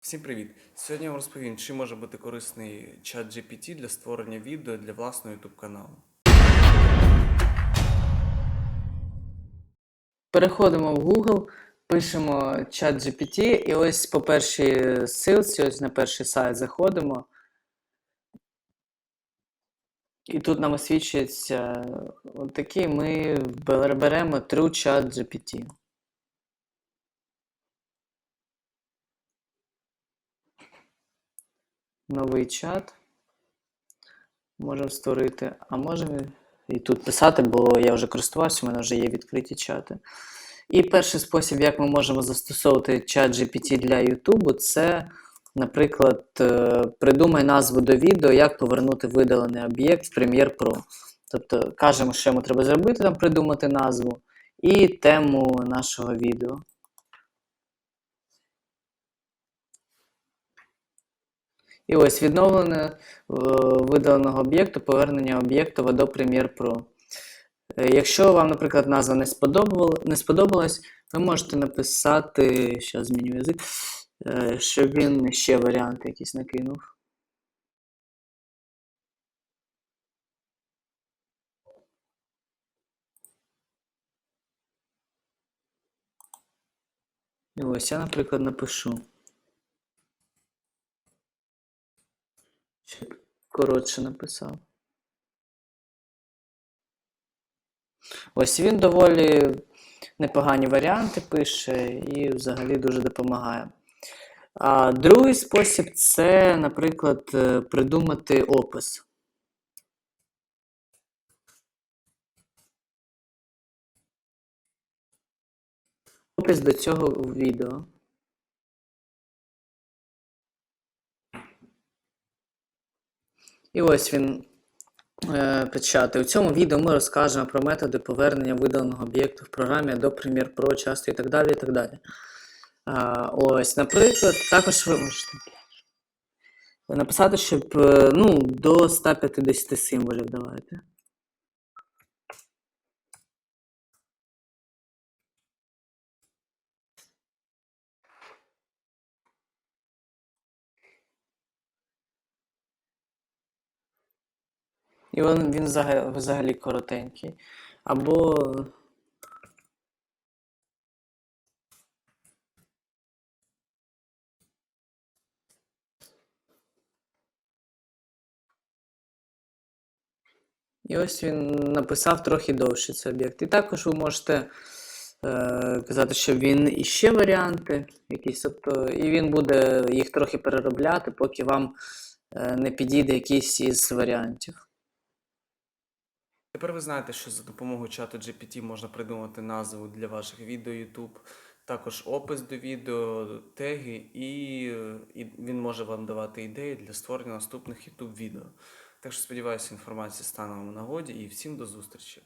Всім привіт! Сьогодні я вам розповім, чим може бути корисний чат GPT для створення відео для власного YouTube каналу. Переходимо в Google, пишемо чат GPT, і ось по першій ссылці, ось на перший сайт заходимо. І тут нам освічується отакий, ми бер- беремо TrueChat GPT. Новий чат. Можемо створити, а можемо і тут писати, бо я вже користувався, у мене вже є відкриті чати. І перший спосіб, як ми можемо застосовувати чат GPT для YouTube, це, наприклад, е, придумай назву до відео, як повернути видалений об'єкт в Premiere Pro. Тобто кажемо, що йому треба зробити, там придумати назву і тему нашого відео. І ось відновлене видаленого об'єкту, повернення об'єкту до Premiere Pro. Е, Якщо вам, наприклад, назва не, не сподобалась, ви можете написати, що зміню язик, е, щоб він ще варіанти якісь накинув. І ось я, наприклад, напишу. Коротше написав. Ось він доволі непогані варіанти пише і взагалі дуже допомагає. А другий спосіб це, наприклад, е, придумати опис. Опис до цього відео. І ось він е, печати. У цьому відео ми розкажемо про методи повернення видаленого об'єкту в програмі до Premiere Pro, часто і так далі. і так далі. А, ось, наприклад, також ви можете написати, щоб е, ну, до 150 символів давайте. І він, він взагалі, коротенький. Або. І ось він написав трохи довше цей об'єкт. І також ви можете е, казати, що він іще варіанти якісь, тобто, і він буде їх трохи переробляти, поки вам е, не підійде якийсь із варіантів. Тепер ви знаєте, що за допомогою чату GPT можна придумати назву для ваших відео YouTube, також опис до відео, теги, і, і він може вам давати ідеї для створення наступних YouTube відео. Так що сподіваюся, інформація стане вам нагоді і всім до зустрічі.